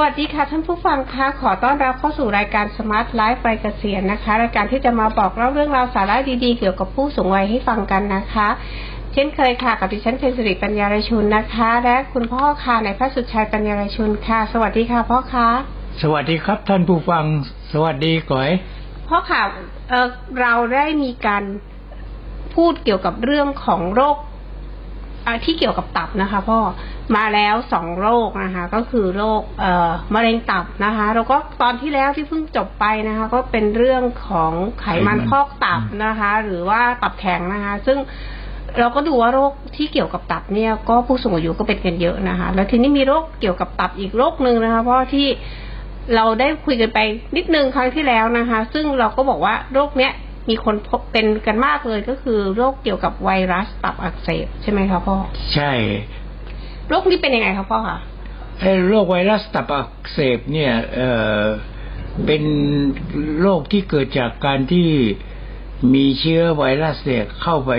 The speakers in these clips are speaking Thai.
สวัสดีค่ะท่านผู้ฟังคะขอต้อนรับเข้าสู่รายการ Smart Life ไปเกษียณนะคะ รายการที่จะมาบอกเล่าเรื่องราวสาระดีๆ เกี่ยวกับผู้สูงวัยให้ฟังกันนะคะ เช่นเคยค่ะกับดิฉันเพญสิริปัญญารายชุนนะคะ และคุณพ่อค่ะในพระสุดชัยปัญญารายชุนค่ะ สวัสดีค่ะพ่อคะสวัสดีครับท่านผู้ฟังสวัสดีก่อยพ่อค่ะเอ่อเราได้มีการพูดเกี่ยวกับเรื่องของโรคอ่า ที่เกี่ยวกับตับนะคะพ่อมาแล้วสองโรคนะคะ ก็คือโรคเอ่อมะเร็งตับนะคะ แล้วก็ตอนที่แล้วที่เพิ่งจบไปนะคะ ก็เป็นเรื่องของไขมันพอกตับนะคะ หรือว่าตับแข็งนะคะ ซึ่งเราก็ดูว่าโรคที่เกี่ยวกับตับเนี่ยก็ผู้สูงอายุก็เป็นกันเยอะนะคะ แล้วทีนี้มีโรคเกี่ยวกับตับอีกโรคหนึ่งนะคะ เพราะที่เราได้คุยกันไปนิดนึงครั้งที่แล้วนะคะ ซึ่งเราก็บอกว่าโรคเนี้ย มีคนพบเป็นกันมากเลยก็คือโรคเกี่ยวกับไวรัสตับอักเสบใช่ไหมคะพ่อ ใช่ โรคนี้เป็นยังไงคะพ่อคะไอ้โรคไวรัสตับอักเสบเนี่ยเอ่อเป็นโรคที่เกิดจากการที่มีเชื้อไวรัสเนี่ยเข้าไป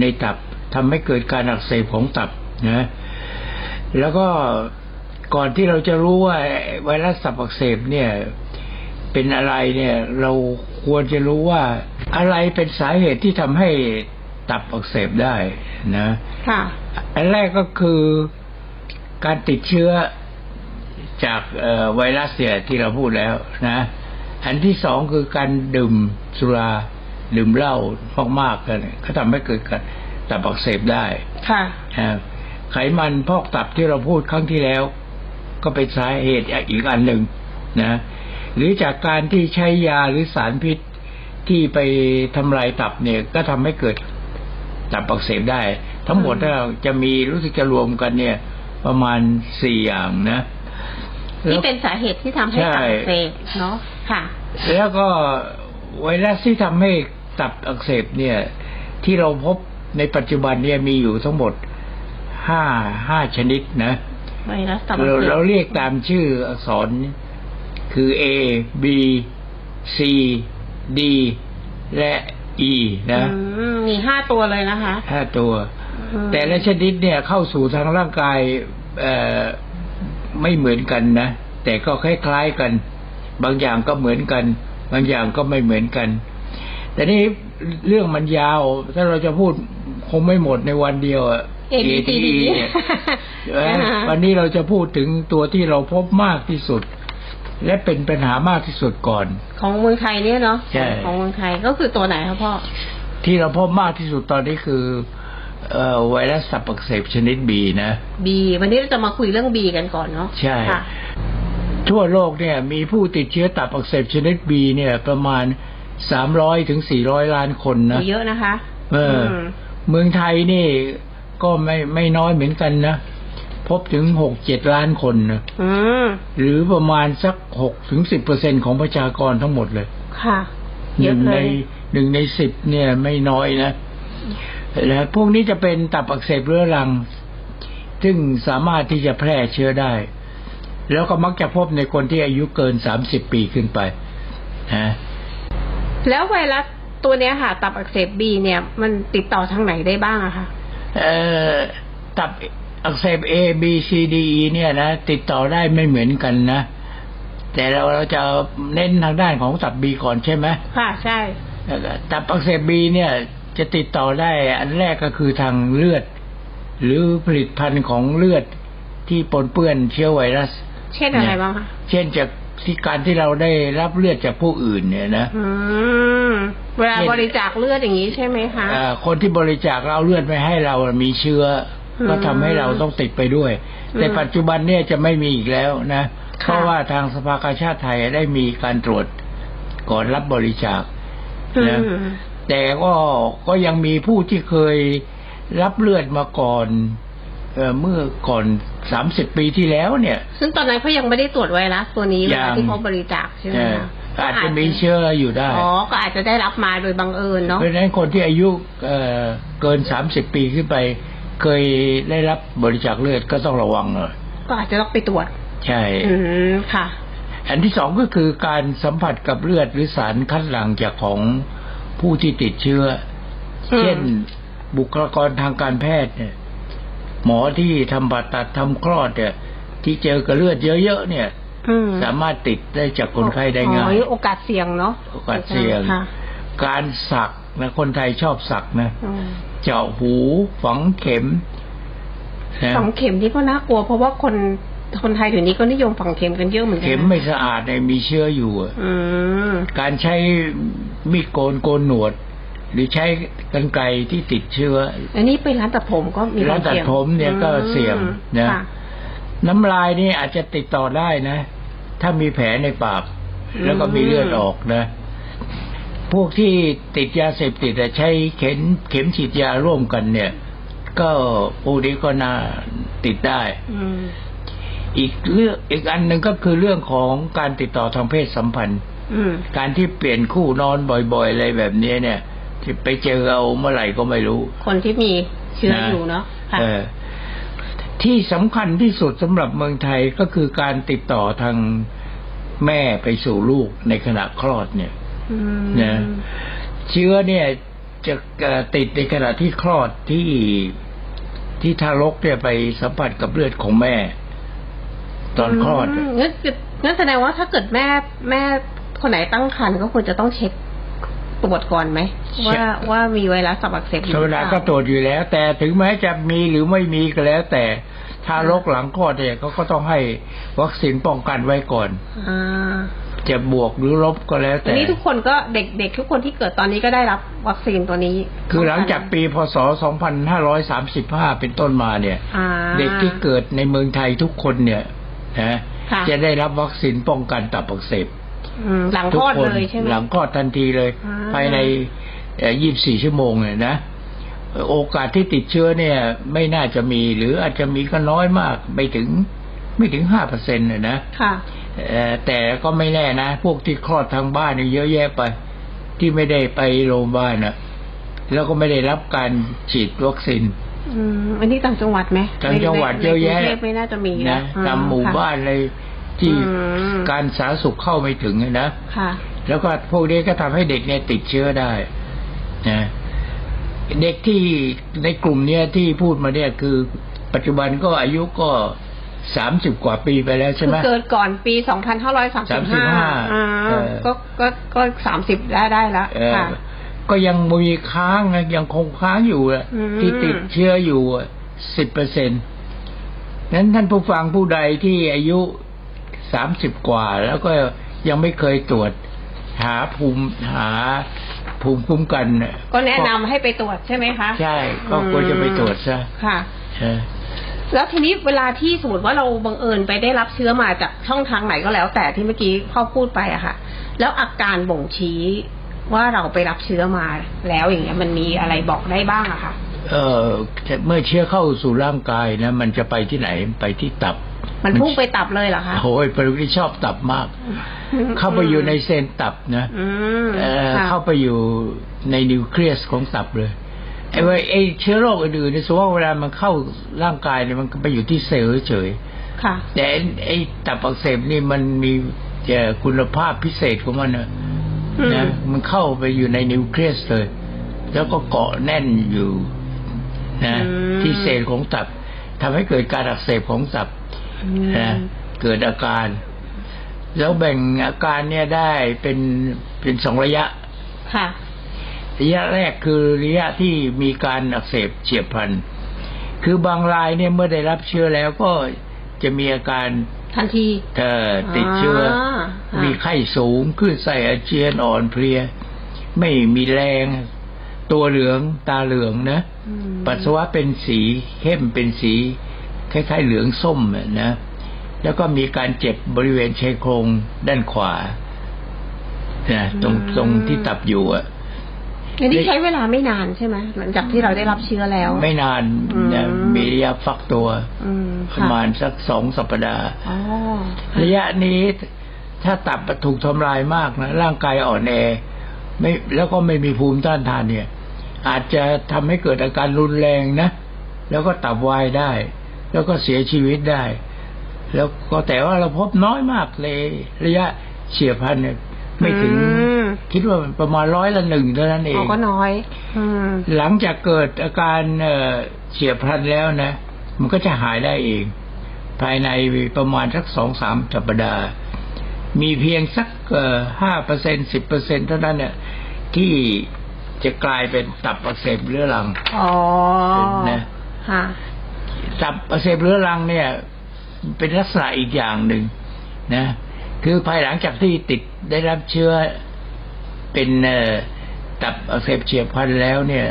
ในตับทำให้เกิดการอักเสบของตับนะแล้วก็ก่อนที่เราจะรู้ว่าไวรัสตับอักเสบเนี่ยเป็นอะไรเนี่ยเรา ควรจะรู้ว่าอะไรเป็นสาเหตุที่ทำให้ตับอักเสบได้นะค่ะอันแรกก็คือการติดเชื้อจากเอ่อไวรัสเนี่ยที่เราพูดแล้วนะ อันที่สองคือการดื่มสุราดื่มเหล้ามากๆกันเนี่ยก็ทำให้เกิดการตับอักเสบได้ ค่ะนะไขมันพอกตับที่เราพูดครั้งที่แล้ว ก็เป็นสาเหตุอีกอันหนึ่งนะ หรือจากการที่ใช้ยาหรือสารพิษที่ไปทำลายตับเนี่ย ก็ทำให้เกิดตับอักเสบได้ ทั้งหมดอืมถ้าเราจะมีรู้สึกจะรวมกันเนี่ย ประมาณสี่อย่างนะที่เป็นสาเหตุที่ทำให้ใช่ตับอักเสบเนาะค่ะ แล้วก็ไวรัสที่ทำให้ตับอักเสบเนี่ย ที่เราพบในปัจจุบันเนี่ยมีอยู่ทั้งหมดห้าห้าชนิดนะไวรัสตับอักเราเสบเราเรียกตามชื่ออักษร คือ A B C D และ E นะอืมมีห้าตัวเลยนะคะห้าตัวอืมแต่ละชนิดเนี่ยเข้าสู่ทางร่างกายเอ่อไม่เหมือนกันนะ แต่ก็คล้ายๆกัน บางอย่างก็เหมือนกัน บางอย่างก็ไม่เหมือนกัน แต่นี่เรื่องมันยาว ถ้าเราจะพูดคงไม่หมดในวันเดียวอะ A B C D เนี่ยเอ้ยวันนี้เราจะพูดถึงตัวที่เราพบมากที่สุด และเป็นปัญหามากที่สุดก่อน ของเมืองไทยเนี่ยเนาะใช่ของเมืองไทยก็คือตัวไหนคะพ่อ ที่เราพบมากที่สุดตอนนี้คือเอ่อไวรัสตับอักเสบชนิดบีนะ B วันนี้เราจะมาคุยเรื่อง B กันก่อนเนาะใช่ค่ะทั่วโลกเนี่ย มีผู้ติดเชื้อตับอักเสบชนิดบีเนี่ย ประมาณสามร้อยถึงสี่ร้อยล้านคนนะเยอะนะคะ เอออมเมืองไทยนี่ก็ไม่ไม่น้อยเหมือนกันนะ พบถึงหกเจ็ดล้านคนนะอืมหรือประมาณสักหกถึงสิบเปอร์เซ็นของประชากรทั้งหมดเลย ค่ะหเยนึ่อะงเลในยหนึ่งในสิบเนี่ยไม่น้อยนะแล้วพวกนี้จะเป็นตับอักเสบเรื้อรัง ซึ่งสามารถที่จะแพร่เชื้อได้ แล้วก็มักจะพบในคนที่อายุเกินสามสิบปีขึ้นไปนะแล้วไวรัสตัวเนี้ยค่ะ ตับอักเสบ B เนี่ย มันติดต่อทางไหนได้บ้างอะคะเอ่อตับ อักเสบ A B C D E เนี่ยนะติดต่อได้ไม่เหมือนกันนะ แต่เราเราจะเน้นทางด้านของตับ B ก่อนใช่ไหมค่ะใช่แล้วก็ตับอักเสบ B เนี่ย จะติดต่อได้อันแรกก็คือทางเลือด หรือผลิตภัณฑ์ของเลือดที่ปนเปื้อนเชื้อไวรัส เช่นอะไรบ้างคะเช่นจากที่การที่เราได้รับเลือดจากผู้อื่นเนี่ยนะอืมเวลาเช่นบริจาคเลือดอย่างนี้ใช่ไหมคะเอ่อคนที่บริจาคเราเลือดไปให้เรามีเชื้ออม ก็ทำให้เราต้องติดไปด้วยอืมแต่ปัจจุบันเนี่ยจะไม่มีอีกแล้วนะค่ะเพราะว่าทางสภากาชาติไทยได้มีการตรวจก่อนรับบริจาคอืนะมแต่ก็ก็ยังมีผู้ที่เคยรับเลือดมาก่อนเอ่อเมื่อก่อนสามสิบปีที่แล้วเนี่ย ซึ่งตอนนั้นเขายังไม่ได้ตรวจไวรัสตัวนี้เวยัลางที่เขาบริจาคใช่ไหมเอ่อคะอาจจะมีเชื้ออยู่ได้ อ๋อ ก็อาจจะได้รับมาโดยบังเอิญเนาะ เพราะฉะนั้นคนที่อายุเอ่อเกินสามสิบปีขึ้นไป เคยได้รับบริจาคเลือดก็ต้องระวังหน่อยก็อาจจะต้องไปตรวจ ใช่ อืมค่ะ อันที่สองก็คือการสัมผัสกับเลือดหรือสารคัดหลั่งจากของผู้ที่ติดเชื้ออืมเช่นบุคลากรทางการแพทย์เนี่ยหมอที่ทำผ่าตัดทำคลอดเนี่ยที่เจอกับเลือดเยอะๆเนี่ยอืมสามารถติดได้จากคนไข้ได้ง่าอ๋อยโอกาสเสี่ยงเนาะโอกาสเสี่ยงค่ะการสักนะคนไทยชอบสักนะอืม เจาะหูฝังเข็มนะฝังเข็มนี่ก็น่ากลัว เพราะว่าคนคนไทยเดี๋ยวนี้ก็นิยมฝังเข็มกันเยอะเหมือนกัเข็มนะไม่สะอาดเนี่ยมีเชื้ออยู่อะอืมการใช้มีดโกนโกนหนวด หรือใช้กรรไกรที่ติดเชื้อ อันนี้ไปร้านตัดผมก็มีร้านตัดผมเนี่ยก็เสี่ยงนะค่น้ำลายนี่อาจจะติดต่อได้นะ ถ้ามีแผลในปาก แล้วก็มีเลือดออกนะ พวกที่ติดยาเสพติดแต่ใช้เข็มเข็มฉีดยาร่วมกันเนี่ย ก็พวกนี้ก็น่าติดได้อืมอีกเรื่องอีกอันหนึ่งก็คือเรื่องของการติดต่อทางเพศสัมพันธ์อืมการที่เปลี่ยนคู่นอนบ่อยๆ อะไรแบบนี้เนี่ยที่ไปเจอเอาเมื่อไหร่ก็ไม่รู้ คนที่มีเชื้อนะอยู่เนาะค่ะเออที่สำคัญที่สุดสำหรับเมืองไทยก็คือการติดต่อทางแม่ไปสู่ลูกในขณะคลอดเนี่ยอืม นะเชื้อเนี่ยจะเอ่อติดในขณะที่คลอดที่ที่ทารกเนี่ยไปสัมผัสกับเลือดของแม่ ตอนคลอดมงั้นงั้นแสดงว่าถ้าเกิดแม่แม่คนไหนตั้งครรภ์ก็ควรจะต้องเช็คตรวจก่อนไหมว่าว่ามีไวรัสตับอักเสบอยู่ธรรมดาก็ตรวจอยู่แล้ว แต่ถึงแม้จะมีหรือไม่มีก็แล้ว แต่ทารกหลังคลอดเนี่ยเขาก็ต้องให้วัคซีนป้องกันไว้ก่อนอ่า จะบวกหรือลบก็แล้วอัแต่นนี้ทุกคนก็เด็กเด็กทุกคนที่เกิดตอนนี้ก็ได้รับวัคซีนตัวนี้ คือหลังจากปีพศ 2535 เป็นต้นมาเนี่ยอ่าเด็กที่เกิดในเมืองไทยทุกคนเนี่ยนะค่ะจะได้รับวัคซีนป้องกันตับอักเสบอืมหลังทุคกลอดคนเลยใช่ไหมหลังคลอดทันทีเลยอ่าภายในเอ่อ24 ชั่วโมงเนี่ยนะโอกาสที่ติดเชื้อเนี่ย ไม่น่าจะมีหรืออาจจะมีก็น้อยมาก ไม่ถึง ไม่ถึง5%เปอร์เซ็นต์นะค่ะเอ่อแต่ก็ไม่แน่นะ พวกที่คลอดทางบ้านนี่เยอะแยะไป ที่ไม่ได้ไปโรงพยาบาลนะแล้วก็ไม่ได้รับการฉีดวัคซีนอืมอันนี้ต่างจังหวัดไหมต่างจังหวัดในเยอะแยะในกรุงเทพไม่น่าจะมีนะอืตามหมู่ค่ะบ้านอะไรที่อืมการสาธารณสุขเข้าไม่ถึงนะค่ะ แล้วก็พวกนี้ก็ทำให้เด็กเนี่ยติดเชื้อได้นะเด็กที่ในกลุ่มเนี้ยที่พูดมาเนี่ยคือ ปัจจุบันก็อายุก็ สามสิบกว่าปีไปแล้วใช่ไหมคือเกิดก่อนปี2535 35อ่าเออก็ก็ก็สามสิบได้ได้แล้วเออค่ะก็ยังมีค้างนะยังคงค้างอยู่อะอืมที่ติดเชื้ออยู่สิบเปอร์เซ็นต์นั้นท่านผู้ฟังผู้ใดที่อายุสามสิบกว่า แล้วก็ยังไม่เคยตรวจหาภูมิหาภูมิคุ้มกันน่ะก็แนะนำให้ไปตรวจใช่ไหมคะ ใช่ ก็ควรจะไปตรวจซะค่ะเออ แล้วทีนี้เวลาที่สมมติว่าเราบังเอิญไปได้รับเชื้อมาจากช่องทางไหนก็แล้ว แต่ที่เมื่อกี้พ่อพูดไปอะค่ะ แล้วอาการบ่งชี้ว่าเราไปรับเชื้อมาแล้วอย่างเงี้ย มันมีอะไรบอกได้บ้างอะค่ะ เออเมื่อเชื้อเข้าสู่ร่างกายนะมันจะไปที่ไหนไปที่ตับ มันพุ่งไปตับเลยเหรอคะโอ้ยปรุที่ชอบตับมาก เข้าไปอยู่ในเซลล์ตับนะอืมเอ่อค่ะเข้าไปอยู่ในนิวเคลียสของตับเลย ไอ้ว่าไอ้เชื้อโรคอื่นๆเนี่ยสมมติว่าเวลามันเข้าร่างกายเนี่ยมันก็ไปอยู่ที่เซลล์เฉยค่ะๆแต่ไอ้ไอ้ตับอักเสบนี่มันมีเอ่อคุณภาพพิเศษของมันนะอืมนะมันเข้าไปอยู่ในนิวเคลียสเลย แล้วก็เกาะแน่นอยู่นะอืมที่เซลล์ของตับทำให้เกิดการอักเสบของตับอืมนะเกิดอาการ แล้วแบ่งอาการเนี่ยได้เป็นเป็นสองระยะ ค่ะ ระยะแรกคือระยะที่มีการอักเสบเฉียบพลันคือบางรายเนี่ยเมื่อได้รับเชื้อแล้วก็จะมีอาการทันทีเอ่อติดเชื้ออค่ะมีไข้สูงขึ้นใส่อาเจียนอ่อนเพลีย ไม่มีแรง ตัวเหลืองตาเหลืองนะอืมปัสสาวะเป็นสีเข้มเป็นสีคล้ายๆเหลืองส้มอะนะ แล้วก็มีการเจ็บบริเวณชายโครงด้านขวานะตรงตรงที่ตับอยู่อะ อันนี้ใช้เวลาไม่นานใช่ไหมหลังจากที่เราได้รับเชื้อแล้ว ไม่นานอืมนะมีระยะฟักตัวอืมปค่ะระมาณสักสองสัปดาห์อ๋อระยะนี้ถ้าตับถูกทำลายมากนะร่างกายอ่อนแอไม่แล้วก็ไม่มีภูมิต้านทานเนี่ย อาจจะทำให้เกิดอาการรุนแรงนะ แล้วก็ตับวายได้ แล้วก็เสียชีวิตได้ แล้วก็แต่ว่าเราพบน้อยมากเลย ระยะเฉียบพลันเนี่ย ไม่ถึงอืมคิดว่าประมาณร้อยละหนึ่งเท่านั้นเออ๋องก็น้อย อืมหลังจากเกิดอาการเอ่อเฉียบพลันแล้วนะ มันก็จะหายได้เอง ภายในประมาณสักสองสามสัปดาห์ มีเพียงสักห้าเปอร์เซ็นสิบเปอร์เซ็นเท่านั้นเนี่ยที่จะกลายเป็นตับอักเสบเรื้อรังอ๋อนะค่ะตับอักเสบเรื้อรังเนี่ย เป็นลักษณะอีกอย่างหนึ่งนะ คือภายหลังจากที่ติดได้รับเชื้อเป็นเอ่อตับอักเสบเฉียบพลันแล้วเนี่ย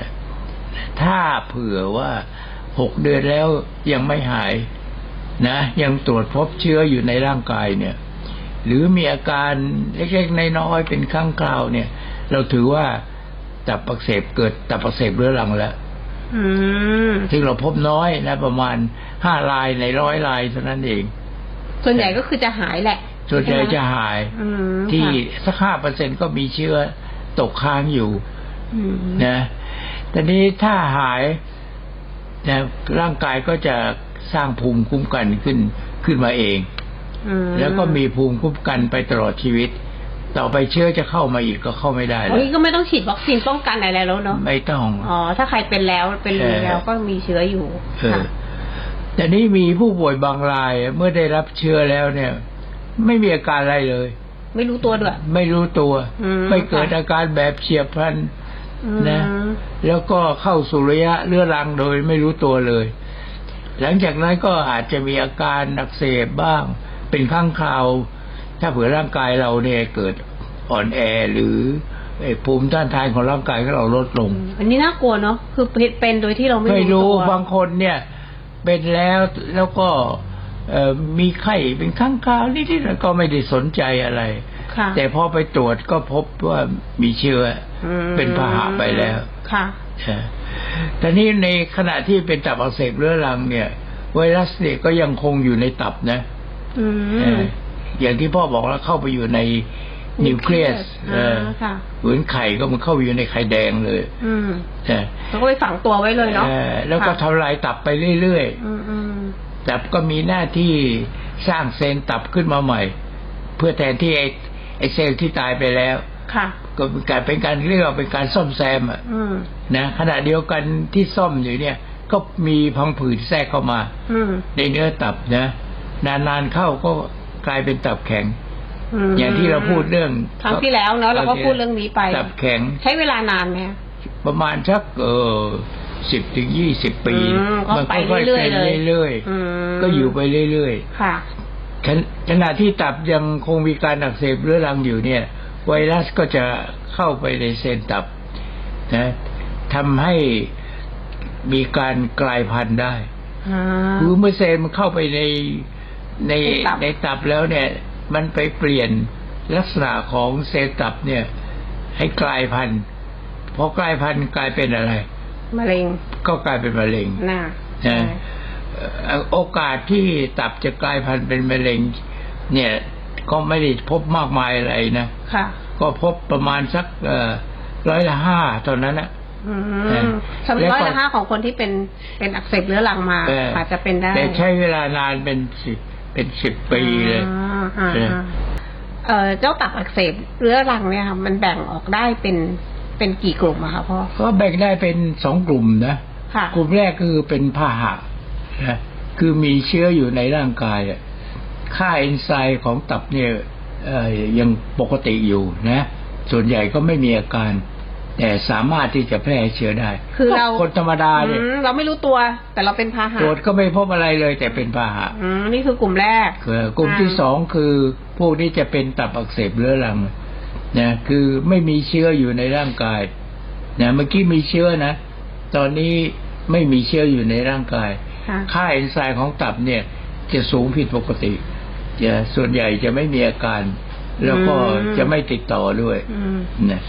ถ้าเผื่อว่าหกเดือนแล้วยังไม่หายนะ ยังตรวจพบเชื้ออยู่ในร่างกายเนี่ย หรือมีอาการเล็กๆน้อยๆเป็นครั้งคราวเนี่ย เราถือว่าตับอักเสบเกิดตับอักเสบเรื้อรังแล้วอืมซึ่งเราพบน้อยนะ ประมาณห้ารายในร้อยรายเท่านั้นเอง ส่วนใหญ่ก็คือจะหายแหละ ส่วนใหญ่จะหายอืมที่ค่ะสักห้าเปอร์เซ็นก็มีเชื้อตกค้างอยู่ อืมนะแต่นี้ถ้าหายนะร่างกายก็จะสร้างภูมิคุ้มกันขึ้นขึ้นมาเอง อืมแล้วก็มีภูมิคุ้มกันไปตลอดชีวิต ต่อไปเชื้อจะเข้ามาอีกก็เข้าไม่ได้โอ้แล้วยก็ไม่ต้องฉีดวัคซีนป้องกันอะไรแล้วเนาะไม่ต้อง อ๋อถ้าใครเป็นแล้วเป็นเออแล้วก็มีเชื้ออยู่เออค่ะแต่นี้มีผู้ป่วยบางรายเมื่อได้รับเชื้อแล้วเนี่ย ไม่มีอาการอะไรเลย ไม่รู้ตัวด้วย ไม่รู้ตัวอืมไม่เกิดอาการแบบเฉียบพลันอืมนะ แล้วก็เข้าสู่ระยะเรื้อรังโดยไม่รู้ตัวเลย หลังจากนั้นก็อาจจะมีอาการอักเสบบ้าง เป็นข้างคราว ถ้าเผื่อร่างกายเราเนี่ยเกิดอ่อนแอหรือไอ้ภูมิต้านทานของร่างกายของเราลดลง อันนี้น่ากลัวเนาะคือเป็นโดยที่เราไม่ไม่รู้ตัวบางคนเนี่ย เป็นแล้วแล้วก็เอ่อ มีไข้เป็นข้างคราวนิดๆก็ไม่ได้สนใจอะไรค่ะแต่พอไปตรวจก็พบว่ามีเชื้ออืมเป็นพาหะไปแล้วค่ะใช่แต่นี่ในขณะที่เป็นตับอักเสบเรื้อรังเนี่ย ไวรัสเนี่ยก็ยังคงอยู่ในตับนะอืเอมออย่างที่พ่อบอกแล้วเข้าไปอยู่ในนิวเคลียสเอออ่าค่ะเหมือนไข่ก็มันเข้าไปอยู่ในไข่แดงเลย อืมใช่แล้วก็ไปฝังตัวไว้เลยเนาะเออแล้วก็ค่ะทำลายตับไปเรื่อยอืมอืมๆ ตับก็มีหน้าที่สร้างเซลล์ตับขึ้นมาใหม่ เพื่อแทนที่ไอ้ไอ้เซลล์ที่ตายไปแล้ว ค่ะ ก็เป็นการเป็นการเรียกว่าเป็นการซ่อมแซมอะอืมนะขณะเดียวกันที่ซ่อมอยู่เนี่ย ก็มีพังผืดแทรกเข้ามาอืมในเนื้อตับนะนานๆเข้าก็กลายเป็นตับแข็งมอย่างที่เราพูดเรื่องครั้งที่แล้วเนาะเราก็พูดเรื่องนี้ไปตับแข็งใช้เวลานานไหมคะประมาณสักเออ สิบถึงยี่สิบปีอืมก็ไปค่อยๆเรื่อยเป็นๆเลยเรื่อยอืมๆก็อยู่ไปเรื่อยค่ะๆขณขณะที่ตับยังคงมีการอักเสบเรื้อรังอยู่เนี่ย ไวรัสก็จะเข้าไปในเซลล์ตับนะทำให้มีการกลายพันธุ์ได้อ่าคือเมื่อเซลล์มันเข้าไปในในในตับในตับแล้วเนี่ย มันไปเปลี่ยนลักษณะของเซลล์ตับเนี่ย ให้กลายพันธุ์พอกลายพันธุ์กลายเป็นอะไร มะเร็ง ก็กลายเป็นมะเร็งน่ะนะเอ่อโอกาสที่ตับจะกลายพันธุ์เป็นมะเร็ง เนี่ย ก็ไม่ได้พบมากมายอะไรนะค่ะ ก็พบประมาณสักเอ่อร้อยละห้าเท่านั้นนะอืเอมอสำหรับแล้วก็ร้อยละห้าของคนที่เป็นเป็นอักเสบเรื้อรังมาเออออาจจะเป็นได้ แต่ใช้เวลานานเป็นสิบเป็นสิบปีเลยอ่าอ่าเอออ่าเอ่อเจ้าตับอักเสบเรื้อรังเนี่ยค่ะมันแบ่งออกได้เป็น เป็นกี่กลุ่มอะคะพ่อ ก็แบ่งได้เป็นสองกลุ่มนะค่ะ กลุ่มแรกคือเป็นพาหะนะคือมีเชื้ออยู่ในร่างกายอะค่าเอนไซม์ของตับเนี่ยเอ่อยังปกติอยู่นะ ส่วนใหญ่ก็ไม่มีอาการ แต่สามารถที่จะแพร่เชื้อได้ คือเราคนธรรมดาเนี่ยอืมเราไม่รู้ตัว แต่เราเป็นพาหะตรวจก็ไม่พบอะไรเลย แต่เป็นพาหะอืมนี่คือกลุ่มแรกคือกลุ่มที่อ่าสองคือพวกที่จะเป็นตับอักเสบเรื้อรัง นะคือไม่มีเชื้ออยู่ในร่างกายนะเมื่อกี้มีเชื้อนะตอนนี้ไม่มีเชื้ออยู่ในร่างกาย ค่ะค่าเอนไซม์ของตับเนี่ย จะสูงผิดปกติจะส่วนใหญ่จะไม่มีอาการ แล้วก็อืมจะไม่ติดต่อด้วยอืมนะ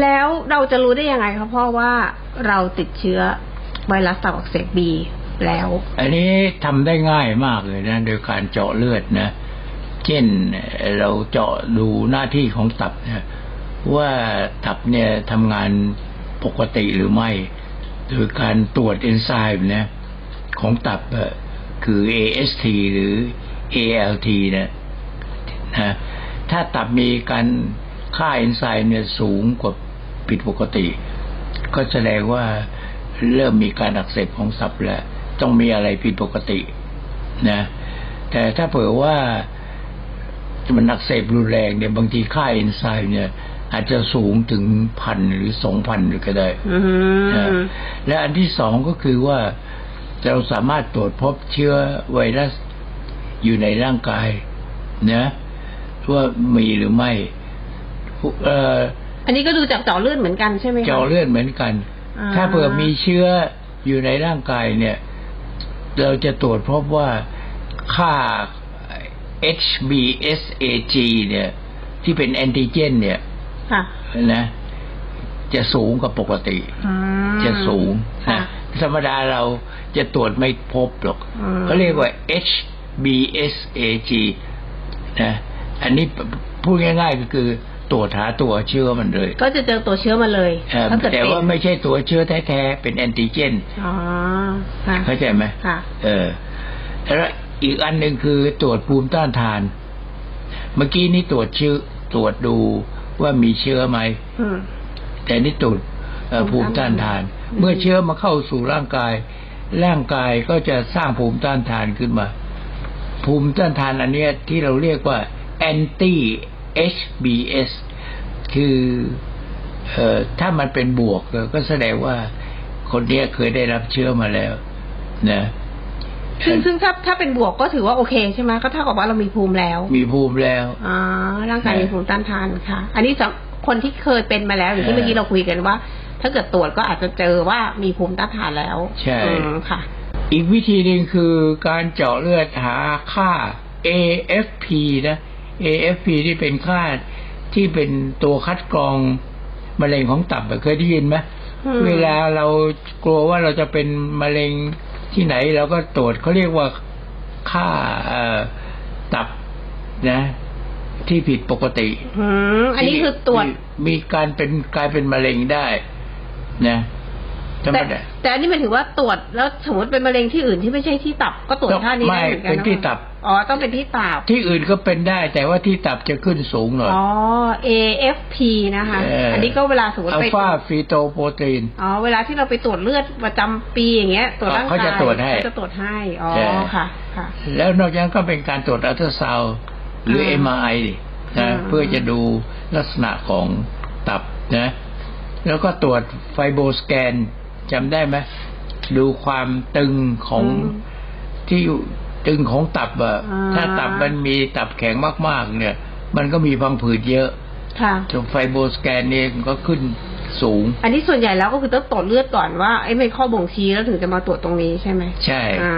แล้วเราจะรู้ได้ยังไงคะพ่อว่าเราติดเชื้อไวรัสตับอักเสบบีแล้ว อันนี้ทำได้ง่ายมากเลยนะ โดยการเจาะเลือดนะ เช่นเราเจาะดูหน้าที่ของตับนะว่าตับเนี่ยทำงานปกติหรือไม่โดยการตรวจเอนไซม์นะของตับเอ่อคือ AST หรือ ALT นะนะถ้าตับมีการค่าเอนไซม์เนี่ยสูงกว่าผิดปกติ ก็แสดงว่าเริ่มมีการอักเสบของตับแล้วต้องมีอะไรผิดปกตินะแต่ถ้าเผื่อว่า มันอักเสบรุนแรงเนี่ยบางทีค่าเอนไซม์เนี่ย อาจจะสูงถึงพันหรือสองพันก็ได้อืนะมและอันที่สองก็คือว่าเราสามารถตรวจพบเชื้อไวรัสอยู่ในร่างกายนะว่ามีหรือไม่เอ่ออันนี้ก็ดูจากเจาะเลือดเหมือนกันใช่ไหมคะเจาะเลือดเหมือนกันอ่าถ้าเผื่อมีเชื้ออยู่ในร่างกายเนี่ย เราจะตรวจพบว่าค่า HBsAg เนี่ย ที่เป็นแอนติเจน เนี่ยค่ะนะ จะสูงกว่าปกติอืมจะสูงค่ะนะธรรมดาเราจะตรวจไม่พบหรอกอืมเขาเรียกว่า HBsAg นะอันนี้พูดง่าย ๆ ก็คือตรวจหาตัวเชื้อมันเลย ก็จะเจอตัวเชื้อมาเลยเอ่อถ้าเกิดแต่เป็นว่าไม่ใช่ตัวเชื้อแท้ๆเป็นแอนติเจนอ๋อค่ะเข้าใจไหมค่ะเออแล้ว อีกอันหนึ่งคือตรวจภูมิต้านทาน เมื่อกี้นี่ตรวจเชื้อตรวจดูว่ามีเชื้อไหมอืมแต่นี่ตรวจเอ่อภูภูมิมิต้าต้านนทาทานนเมื่อเชื้อมาเข้าสู่ร่างกาย ร่างกายก็จะสร้างภูมิต้านทานขึ้นมา ภูมิต้านทานอันเนี้ยที่เราเรียกว่า anti HBS คือเอ่อถ้ามันเป็นบวกก็แสดงว่าคนเนี้ยเคยได้รับเชื้อมาแล้ว นะ ซึ่งซึ่งถ้าถ้าเป็นบวกก็ถือว่าโอเคใช่ไหมก็เท่ากับว่าเรามีภูมิแล้ว มีภูมิแล้วอ๋อร่างกายมีภูมิต้านทานค่ะ อันนี้สำหรับคนที่เคยเป็นมาแล้วอย่างที่เออเมื่อกี้เราคุยกันว่า ถ้าเกิดตรวจก็อาจจะเจอว่ามีภูมิต้านทานแล้วใช่อืมค่ะ อีกวิธีหนึ่งคือการเจาะเลือดหาค่า AFP นะ AFP ที่เป็นค่าที่เป็นตัวคัดกรองมะเร็งของตับอะเคยได้ยินไหมอืมเวลาเรากลัวว่าเราจะเป็นมะเร็ง ที่ไหนเราก็ตรวจเขาเรียกว่าค่าเอ่อตับนะ ที่ผิดปกติอืมอันนี้คือตรวจที่มีการเป็นกลายเป็นมะเร็งได้ นะธรรม แต่ดาแต่อันนี้หมายถึงว่าตรวจแล้วสมมติเป็นมะเร็งที่อื่นที่ไม่ใช่ที่ตับก็ตรวจต้องท่านี้ได้ไม่เหมือนกันเป็นที่ตับอ๋อต้องเป็นที่ตับที่อื่นก็เป็นได้ แต่ว่าที่ตับจะขึ้นสูงหน่อยอ๋อ AFP นะคะเอออัอันนี้ก็เวลาสมมติอัลไปฟาฟีโตโปรตีนอ๋อเวลาที่เราไปตรวจเลือดประจำปีอย่างเงี้ยตรวจร่างกายเขาจะตรวจให้เขาจะตรวจให้อ๋อใช่ค่ะค่ะ แล้วนอกจากนั้นก็เป็นการตรวจอัลตราซาวด์หรืออ่า MRI นะอ่าเพื่อจะดูลักษณะของตับนะ แล้วก็ตรวจไฟโบสแกน จำได้ไหมดูความตึงของที่อยู่ตึงของตับอะอ่าถ้าตับมันมีตับแข็งมากๆ เนี่ย มันก็มีพังผืดเยอะค่ะจนไฟโบสแกนเนี่ยก็ขึ้นสูง อันนี้ส่วนใหญ่แล้วก็คือต้องตรวจเลือดก่อนว่าไอ้ไม่ข้อบ่งชี้แล้วถึงจะมาตรวจตรงนี้ใช่ไหมใช่อ่า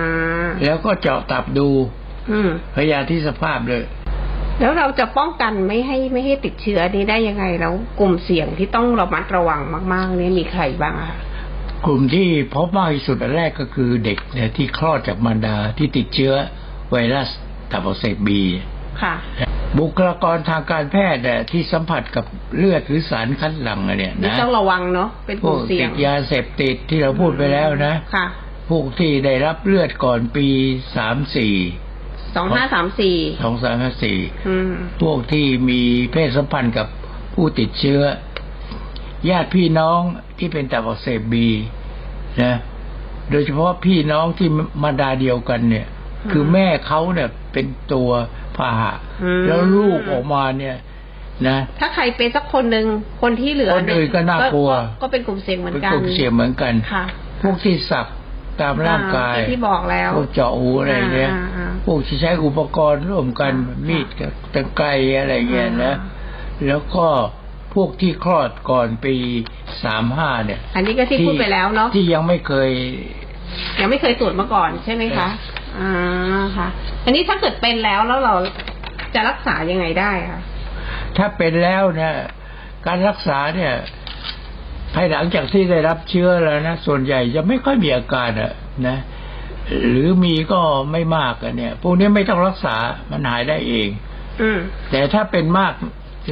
แล้วก็เจาะตับดู อืมพยาธิสภาพเลย แล้วเราจะป้องกันไม่ให้ไม่ให้ติดเชื้อนี้ได้ยังไงแล้วกลุ่มเสี่ยงที่ต้องระมัดระวังมาก ๆ เนี่ยมีใครบ้างอะคะ กลุ่มที่พบมากที่สุดอันแรกก็คือเด็กเนี่ยที่คลอดจากมารดาที่ติดเชื้อไวรัสตับอักเสบบีค่ะ บุคลากรทางการแพทย์เนี่ยที่สัมผัสกับเลือดหรือสารคัดหลั่งอะเนี่ยนี่นะต้องระวังเนาะเป็นพกวลุ่กมเสี่ยติงดยาเสพติดที่เราพูดไปแล้วนะค่ะพวกที่ได้รับเลือดก่อนปีสามสี่สองห้าสามสี่สองสามสี่อืมพวกที่มีเพศสัมพันธ์กับผู้ติดเชื้อ ญาติพี่น้องที่เป็นตับอักเสบบี นะโดยเฉพาะพี่น้องที่มาดาเดียวกันเนี่ยอืมคือแม่เขาเนี่ยเป็นตัวพาหะอืมแล้วลูกออกมาเนี่ยนะถ้าใครเป็นสักคนหนึ่งคนที่เหลือคนอื่นก็น่ากลัว ก็เป็นกลุ่มเสี่ยงเหมือนเป็นกันกลุ่มเสี่ยงเหมือนกันค่ะพวกที่สักตามร่างกายอ่ที่บอกแล้วพวกเจาะหูอะไรเงี้ยอ่าอ่าพวกที่ใช้อุปกรณ์ร่วมกันอ่ามีดกับตะไคร้อะไรเงี้ยนะอ่าแล้วก็ พวกที่คลอดก่อนปีสามห้าเนี่ย อันนี้ก็ที่พูดไปแล้วเนาะที่ยังไม่เคย ยังไม่เคยตรวจมาก่อนใช่ไหมคะอ่าค่ะ อันนี้ถ้าเกิดเป็นแล้วแล้วเราจะรักษายังไงได้คะถ้าเป็นแล้วเนี่ยการรักษาเนี่ยภายหลังจากที่ได้รับเชื้อแล้วนะส่วนใหญ่จะไม่ค่อยมีอาการอะนะหรือมีก็ไม่มากอะเนี่ยพวกนี้ไม่ต้องรักษามันหายได้เอง อืมแต่ถ้าเป็นมาก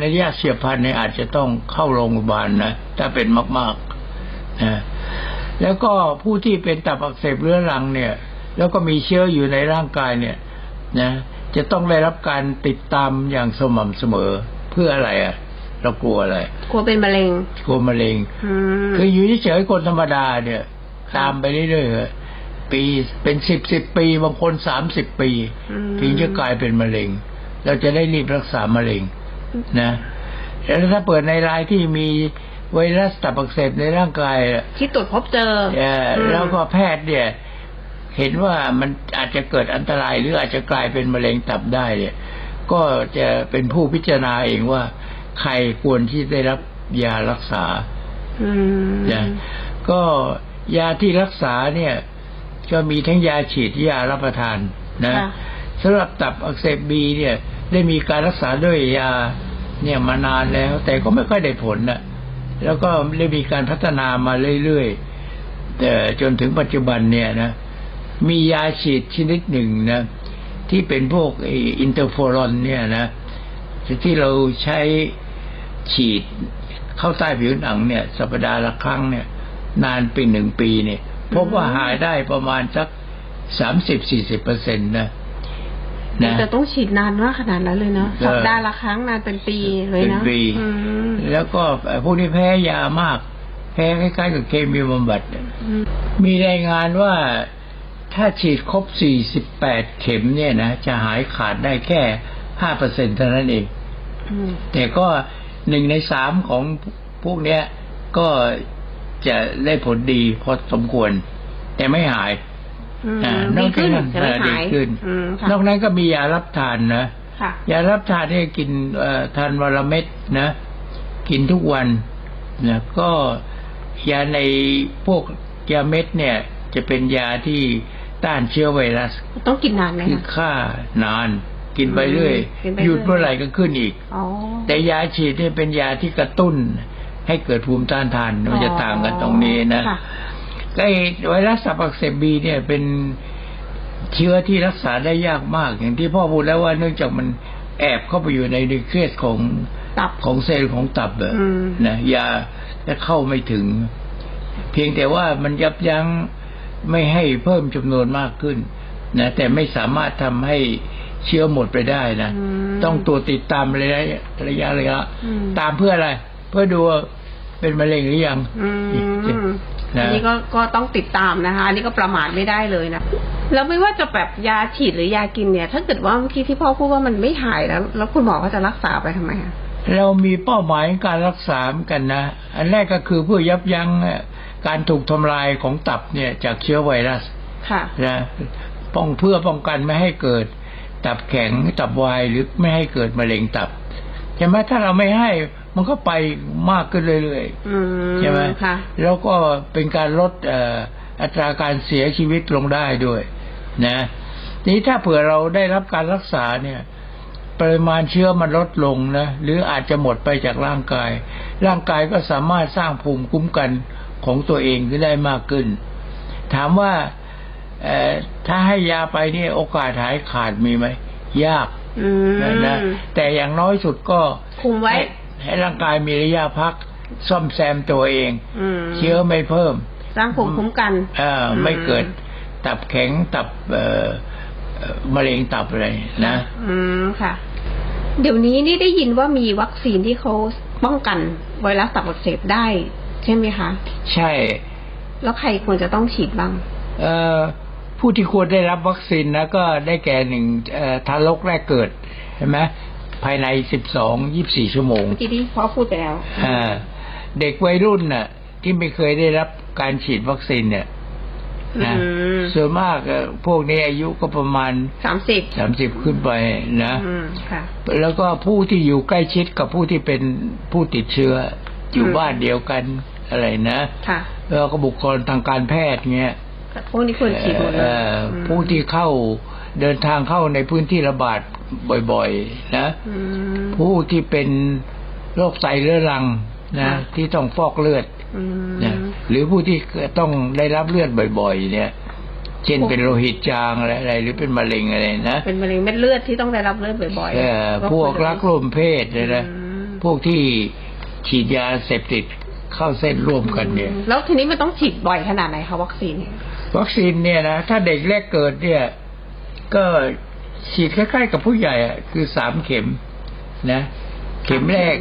ระยะเฉียบพลันเนี่ยอาจจะต้องเข้าโรงพยาบาลนะถ้าเป็นมากๆนะแล้วก็ผู้ที่เป็นตับอักเสบเรื้อรังเนี่ย แล้วก็มีเชื้ออยู่ในร่างกายเนี่ยนะจะต้องได้รับการติดตามอย่างสม่ำเสมอเพื่ออะไรอะเรากลัวอะไร กลัวเป็นมะเร็ง กลัวมะเร็งอืมคืออยู่เฉยๆคนธรรมดาเนี่ยค่ะตามไปเรื่อยๆเถอะปีเป็นสิบสิบปีบางคนสามสิบปีอืมถึงจะกลายเป็นมะเร็ง เราจะได้รีบรักษามะเร็ง นะแล้วถ้าเปิดในรายที่มีไวรัสตับอักเสบในร่างกายอะที่ตรวจพบเจอเอ่ออมแล้วก็แพทย์เนี่ย เห็นว่ามันอาจจะเกิดอันตรายหรืออาจจะกลายเป็นมะเร็งตับได้เนี่ย ก็จะเป็นผู้พิจารณาเองว่า ใครควรที่ได้รับยารักษาอืมนะก็ยาที่รักษาเนี่ย ก็มีทั้งยาฉีดยารับประทานนะค่ะสำหรับตับอักเสบบีเนี่ย ได้มีการรักษาด้วยยาเนี่ยมานานแล้ว แต่ก็ไม่ค่อยได้ผลนะแล้วก็ได้มีการพัฒนามาเรื่อยๆแต่จนถึงปัจจุบันเนี่ยนะมียาฉีดชนิดหนึ่งนะที่เป็นพวกอ้อินเตอร์โฟรอนเนี่ยนะที่เราใช้ฉีดเข้าใต้ผิวหนังเนี่ย สัปดาห์ละครั้งเนี่ย นานเป็นหนึ่งปีเนี่ยพบว่าหายได้ประมาณสักสามสิบสี่สิบเปอร์เซ็นต์นะ นะแต่ต้องฉีดนานมากขนาดนั้นเลยเนาะเออสัปดาห์ละครั้งนานเป็นปีเลยเป็นนะปีอืมแล้วก็เอ่อพวกนี้แพ้ยามาก แพ้คล้ายๆกับเคมีบำบัดอืมมีรายงานว่าถ้าฉีดครบ 48 เข็มเนี่ยนะ จะหายขาดได้แค่ 5เปอร์เซ็นเท่านั้นเองอืมแต่ก็หนึ่งในสามของพวกเนี้ยก็จะได้ผลดีพอสมควร แต่ไม่หายอืมอ่าดีขึ้ นนอกจากแต่นั้นไม่ดีหายขึ้นอืมค่ะนอกนั้นก็มียารับทานนะค่ะยารับทานเนี่ยกินเอ่อทานวันละเม็ดนะ กินทุกวันนะก็ยาในพวกยาเม็ดเนี่ย จะเป็นยาที่ต้านเชื้อไวรัส ต้องกินนานไหมคือคะฆ่านาน กินไปเรื่อยกินไปหยุดเรื่อยเมื่อไหร่ก็ขึ้นอีกอ๋อแต่ยาฉีดเนี่ยเป็นยาที่กระตุ้น ให้เกิดภูมิต้านทานมันจะต่างกันตรงนี้นะค่ะ ไอ้ไวรัสตับอักเสบบีเนี่ยเป็นเชื้อที่รักษาได้ยากมาก อย่างที่พ่อพูดแล้วว่าเนื่องจากมันแอบเข้าไปอยู่ในนิวเคลียสของตับของเซลล์ของตับอะอืมนะยาจะเข้าไม่ถึง เพียงแต่ว่ามันยับยั้งไม่ให้เพิ่มจำนวนมากขึ้นนะแต่ไม่สามารถทำให้เชื้อหมดไปได้นะอืมต้องตัวจติดตามระยะระยะระยะอืมตามเพื่ออะไร เพื่อดูว่า เป็นมะเร็งหรือยังอืมนะอันนี้ก็ก็ต้องติดตามนะคะ อันนี้ก็ประมาทไม่ได้เลยนะแล้วไม่ว่าจะแบบยาฉีดหรือยากินเนี่ย ถ้าเกิดว่าเมื่อกี้ที่พ่อพูดว่ามันไม่หายแล้ว แล้วคุณหมอก็จะรักษาไปทำไมอะเรามีเป้าหมายในการรักษาเหมือนกันนะ อันแรกก็คือเพื่อยับยั้งเอ่อการถูกทำลายของตับเนี่ย จากเชื้อไวรัส ค่ะนะป้องเพื่อป้องกันไม่ให้เกิด ตับแข็งตับวายหรือไม่ให้เกิดมะเร็งตับใช่ไหมถ้าเราไม่ให้ มันก็ไปมากขึ้นเรื่อยอืมๆใช่ไหมค่ะแล้วก็เป็นการลดเอ่ออัตราการเสียชีวิตลงได้ด้วย นะทีนี้ถ้าเผื่อเราได้รับการรักษาเนี่ย ปริมาณเชื้อมันลดลงนะหรืออาจจะหมดไปจากร่างกาย ร่างกายก็สามารถสร้างภูมิคุ้มกันของตัวเองขึ้นได้มากขึ้น ถามว่าเอ่อถ้าให้ยาไปเนี่ยโอกาสหายขาดมีไหมยากอืมนะนะแต่อย่างน้อยสุดก็คุมไว้ ให้ให้ร่างกายมีระยะพัก ซ่อมแซมตัวเองอืมเชื้อไม่เพิ่ม สร้างภูมิคุ้มกัน เอ่ออมไม่เกิด ตับแข็งตับเอ่อเอ่อมะเร็งตับอะไรนะ อืมค่ะ เดี๋ยวนี้นี่ได้ยินว่ามีวัคซีนที่เขาป้องกันไวรัสตับอักเสบได้ ใช่ไหมคะ ใช่ แล้วใครควรจะต้องฉีดบ้าง เอ่อผู้ที่ควรได้รับวัคซีนนะก็ได้แก่หนึ่งเอ่อทารกแรกเกิด ใช่ไหม ภายในสิบสองยี่บสี่ชั่วโมงเมื่อกี้ที่พ่อพูดไปแล้วอ่าเด็กวัยรุ่นน่ะ ที่ไม่เคยได้รับการฉีดวัคซีนเนี่ยนะอืมส่วนมากเอ่อพวกนี้อายุก็ประมาณสามสิบสามสิบขึ้นไปนะอืมค่ะแล้วก็ผู้ที่อยู่ใกล้ชิดกับผู้ที่เป็นผู้ติดเชื้อ อยู่อืมบ้านเดียวกันอะไรนะค่ะแล้วก็บุคคลทางการแพทย์เงี้ยพวกนี้ควรฉีดหมดเลยเอ่ออืมผู้ที่เข้าเดินทางเข้าในพื้นที่ระบาด บ่อยๆนะอืมผู้ที่เป็นโรคไตเรื้อรังนะค่ะที่ต้องฟอกเลือดอืมนะหรือผู้ที่ต้องได้รับเลือดบ่อย ๆ เนี่ย เช่นพวกเป็นโลหิตจางอะไรอะไรหรือเป็นมะเร็งอะไรนะเป็นมะเร็งเม็ดเลือดที่ต้องได้รับเลือดบ่อยเอ่อพวกรักร่วมเพศเนี่ยนะอืมพวกที่ฉีดยาเสพติดเข้าเส้นร่วมกันเนี่ย แล้วทีนี้มันต้องฉีดบ่อยขนาดไหนคะวัคซีนเนี่ยวัคซีนเนี่ยนะถ้าเด็กแรกเกิดเนี่ย ก็ ฉีดคล้ายๆกับผู้ใหญ่อะคือสามเข็มนะ เข็มแรก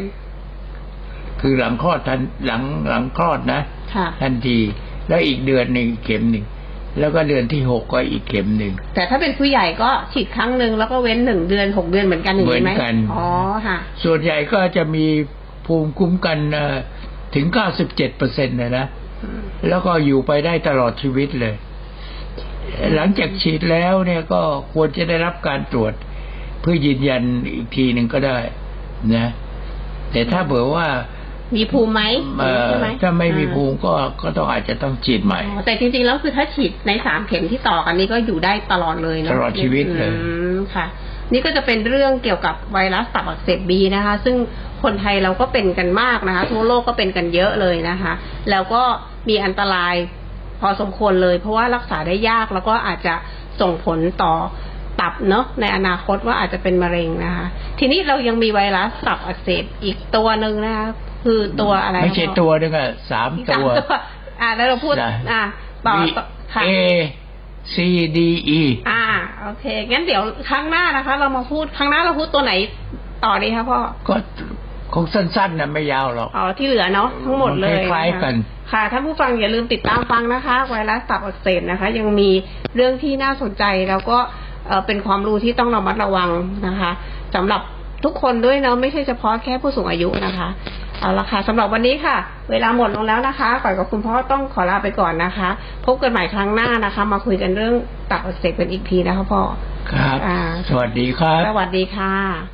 คือหลังคลอดทันหลังหลังคลอดนะค่ะทันที แล้วอีกเดือนหนึ่งเข็มหนึ่งแล้วก็เดือนที่หกก็อีกเข็มหนึ่งแต่ถ้าเป็นผู้ใหญ่ก็ฉีดครั้งหนึ่งแล้วก็เว้นหนึ่งเดือนหกเดือนเหมือนกันอย่างนี้ไหมเหมือนกันอ๋อค่ะ ส่วนใหญ่ก็จะมีภูมิคุ้มกันเอ่อถึง97เปอร์เซ็นต์นะนะแล้วก็อยู่ไปได้ตลอดชีวิตเลย หลังจากฉีดแล้วเนี่ยก็ควรจะได้รับการตรวจ เพื่อยืนยันอีกทีหนึ่งก็ได้นะ แต่ถ้าเผื่อว่ามีภูมิไหมเอ่อใช่ไหมถ้าไม่มีอ่าภูมิก็ก็ต้องอาจจะต้องฉีดใหม่อ๋อแต่จริงๆแล้วคือถ้าฉีดในสามเข็มที่ต่อกันนี้ก็อยู่ได้ตลอดเลยเนอะตลอดชีวิตเลยอืมค่ะ นี่ก็จะเป็นเรื่องเกี่ยวกับไวรัสตับอักเสบบีนะคะ ซึ่งคนไทยเราก็เป็นกันมากนะคะ ทั่วโลกก็เป็นกันเยอะเลยนะคะ แล้วก็มีอันตราย พอสมควรเลย เพราะว่ารักษาได้ยากแล้วก็อาจจะส่งผลต่อตับเนาะในอนาคตว่าอาจจะเป็นมะเร็งนะคะ ทีนี้เรายังมีไวรัสตับอักเสบอีกตัวหนึ่งนะคะคือตัวอะไรไม่ใช่คะตัวนึงอะสามอีกตัสามวตัว อ่าแล้วเราพูดได้อ่าต่อ B ต่อค่ะ A C D E อ่า โอเค งั้นเดี๋ยวครั้งหน้านะคะ เรามาพูดครั้งหน้าเราพูดตัวไหนต่อดีคะพ่อ ก็ คงสั้นๆนะไม่ยาวหรอก อ๋อที่เหลือเนาะทั้งหมดเลยมันคล้ายๆะะกัน ค่ะท่านผู้ฟังอย่าลืมติดตามฟังนะคะ ไวรัสตับอักเสบนะคะ ยังมีเรื่องที่น่าสนใจแล้วก็เอ่อเป็นความรู้ที่ต้องระมัดระวังนะคะสำหรับทุกคนด้วยเนาะไม่ใช่เฉพาะแค่ผู้สูงอายุนะคะเอาละค่ะสำหรับวันนี้ค่ะ เวลาหมดลงแล้วนะคะก่อนกับคุณพ่อต้องขอลาไปก่อนนะคะ พบกันใหม่ครั้งหน้านะคะ มาคุยกันเรื่องตับอักเสบกันอีกทีนะคะพ่อครับอ่าสวัสดีครับ สวัสดีค่ะ